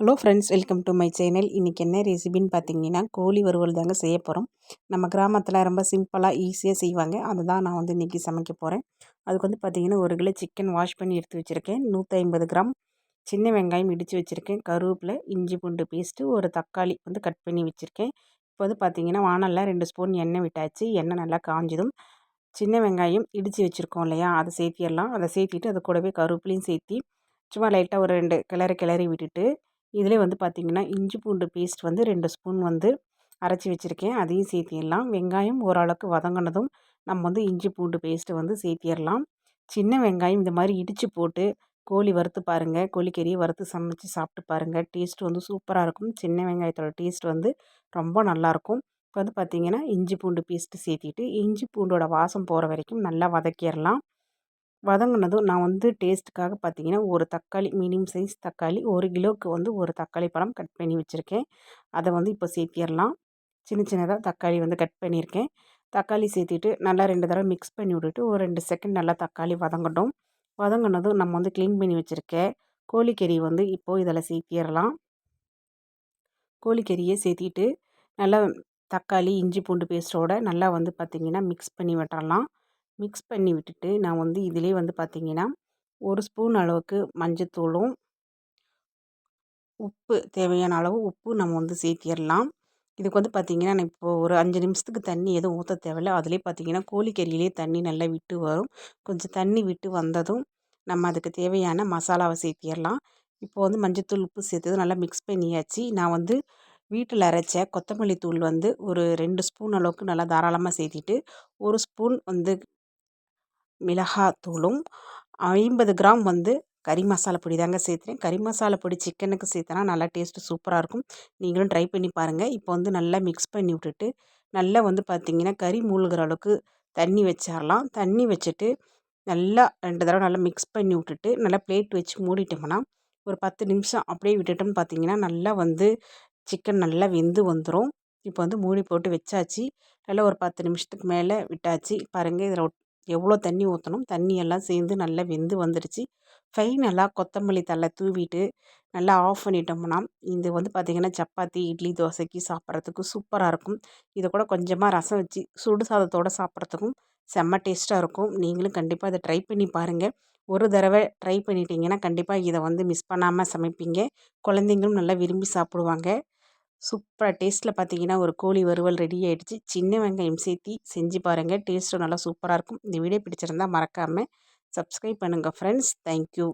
Hello friends welcome to my channel இன்றைக்கி என்ன ரெசிபின்னு பார்த்தீங்கன்னா கோழி வறுவல் தாங்க செய்ய போகிறோம் நம்ம கிராமத்தில் ரொம்ப சிம்பிளாக ஈஸியாக செய்வாங்க. அதை தான் நான் வந்து இன்றைக்கி சமைக்க போகிறேன் அதுக்கு வந்து பார்த்திங்கன்னா ஒரு கிலோ சிக்கன் வாஷ் பண்ணி எடுத்து வச்சுருக்கேன். நூற்றி ஐம்பது கிராம் சின்ன வெங்காயம் இடித்து வச்சுருக்கேன். கருவேப்பில் இஞ்சி பூண்டு பேஸ்ட்டு ஒரு தக்காளி வந்து கட் பண்ணி வச்சுருக்கேன். இப்போ வந்து பார்த்திங்கன்னா வானலில் ரெண்டு ஸ்பூன் எண்ணெய் விட்டாச்சு. எண்ணெய் நல்லா காஞ்சதும் சின்ன வெங்காயம் இடித்து வச்சுருக்கோம் இல்லையா? அதை சேர்த்திடலாம். அதை சேர்த்திட்டு அது கூடவே கருவேப்பிலையும் சேர்த்தி சும்மா லைட்டாக ஒரு ரெண்டு கிளறி கிளறி விட்டுட்டு இதிலே வந்து பார்த்திங்கன்னா இஞ்சி பூண்டு பேஸ்ட் வந்து ரெண்டு ஸ்பூன் வந்து அரைச்சி வச்சுருக்கேன். அதையும் சேர்த்திடலாம். வெங்காயம் ஓரளவுக்கு வதங்கினதும் நம்ம வந்து இஞ்சி பூண்டு பேஸ்ட்டு வந்து சேர்த்திடலாம். சின்ன வெங்காயம் இந்த மாதிரி இடித்து போட்டு கோழி வறுத்து பாருங்கள் கோழிக்கறியை வறுத்து சமைச்சு சாப்பிட்டு பாருங்கள் டேஸ்ட் வந்து சூப்பராக இருக்கும். சின்ன வெங்காயத்தோட டேஸ்ட் வந்து ரொம்ப நல்லாயிருக்கும் இப்போ வந்து பார்த்திங்கன்னா இஞ்சி பூண்டு பேஸ்ட்டு சேர்த்திட்டு இஞ்சி பூண்டோட வாசம் போகிற வரைக்கும் நல்லா வதக்கிடலாம். வதங்கினதும் நான் வந்து டேஸ்ட்டுக்காக பார்த்தீங்கன்னா ஒரு தக்காளி மீடியம் சைஸ் தக்காளி ஒரு கிலோவுக்கு வந்து ஒரு தக்காளி பழம் கட் பண்ணி வச்சுருக்கேன். அதை வந்து இப்போ சேர்த்திடலாம் சின்ன சின்னதாக தக்காளி வந்து கட் பண்ணியிருக்கேன் தக்காளி சேர்த்திட்டு நல்லா ரெண்டு தடவை மிக்ஸ் பண்ணி விட்டுட்டு ஒரு ரெண்டு செகண்ட் நல்லா தக்காளி வதங்கட்டும். வதங்கினதும் நம்ம வந்து க்ளீன் பண்ணி வச்சுருக்கேன் கோழிக்கறி வந்து இப்போது இதில் சேர்த்திடலாம் கோழிக்கறியை சேர்த்திட்டு நல்லா தக்காளி இஞ்சி பூண்டு பேஸ்ட்டோடு நல்லா வந்து பார்த்திங்கன்னா மிக்ஸ் பண்ணி விட்டுறலாம். மிக்ஸ் பண்ணி விட்டுட்டு நான் வந்து இதிலே வந்து பார்த்திங்கன்னா ஒரு ஸ்பூன் அளவுக்கு மஞ்சத்தூளும் உப்பு தேவையான அளவு உப்பு நம்ம வந்து சேர்த்திடலாம் இதுக்கு வந்து பார்த்திங்கன்னா நான் இப்போது ஒரு அஞ்சு நிமிஷத்துக்கு தண்ணி எதுவும் ஊற்ற தேவையில்ல. அதிலே பார்த்திங்கன்னா கோழிக்கறியிலே தண்ணி நல்லா விட்டு வரும். கொஞ்சம் தண்ணி விட்டு வந்ததும் நம்ம அதுக்கு தேவையான மசாலாவை சேர்த்திடலாம் இப்போ வந்து மஞ்சத்தூள் உப்பு சேர்த்தது நல்லா மிக்ஸ் பண்ணியாச்சு. நான் வந்து வீட்டில் அரைச்ச கொத்தமல்லி தூள் வந்து ஒரு ரெண்டு ஸ்பூன் அளவுக்கு நல்லா தாராளமாக சேர்த்திட்டு ஒரு ஸ்பூன் வந்து மிளகாத்தூளும் ஐம்பது கிராம் வந்து கறி மசாலா பொடி தாங்க சேர்த்துறேன். கறி மசாலா பொடி சிக்கனுக்கு சேர்த்தனா நல்லா டேஸ்ட்டு சூப்பராக இருக்கும். நீங்களும் ட்ரை பண்ணி பாருங்கள் இப்போ வந்து நல்லா மிக்ஸ் பண்ணி விட்டுட்டு நல்லா வந்து பார்த்திங்கன்னா கறி மூழ்கிற அளவுக்கு தண்ணி வச்சிடலாம் தண்ணி வச்சுட்டு நல்லா ரெண்டு தடவை நல்லா மிக்ஸ் பண்ணி விட்டுட்டு நல்லா பிளேட் வச்சு மூடிட்டோம்னா ஒரு பத்து நிமிஷம் அப்படியே விட்டுட்டோம்னு பார்த்திங்கன்னா நல்லா வந்து சிக்கன் நல்லா வெந்து வந்துடும் இப்போ வந்து மூடி போட்டு வச்சாச்சு. நல்லா ஒரு பத்து நிமிஷத்துக்கு மேலே விட்டாச்சு. பாருங்கள் இதில் எவ்வளோ தண்ணி ஊற்றணும் தண்ணி எல்லாம் சேர்ந்து நல்லா வெந்து வந்துடுச்சு ஃபைனலாக கொத்தமல்லி தழை தூவிட்டு நல்லா ஆஃப் பண்ணிட்டோம்னா இது வந்து பார்த்திங்கன்னா சப்பாத்தி இட்லி தோசைக்கு சாப்பிட்றதுக்கு சூப்பராக இருக்கும். இதை கூட கொஞ்சமாக ரசம் வச்சு சுடு சாதத்தோடு சாப்பிட்றதுக்கும் செம்ம டேஸ்ட்டாக இருக்கும். நீங்களும் கண்டிப்பாக இதை ட்ரை பண்ணி பாருங்கள் ஒரு தடவை ட்ரை பண்ணிட்டீங்கன்னா கண்டிப்பாக இதை வந்து மிஸ் பண்ணாமல் சமைப்பீங்க. குழந்தைங்களும் நல்லா விரும்பி சாப்பிடுவாங்க. சூப்பராக டேஸ்ட்டில் பார்த்தீங்கன்னா ஒரு கோழி வறுவல் ரெடி ஆகிடுச்சு சின்ன வெங்காயம் சேர்த்தி செஞ்சு பாருங்கள் டேஸ்ட்டும் நல்லா சூப்பராக இருக்கும். இந்த வீடியோ பிடிச்சிருந்தால் மறக்காமல் சப்ஸ்கிரைப் பண்ணுங்கள் ஃப்ரெண்ட்ஸ் தேங்க்யூ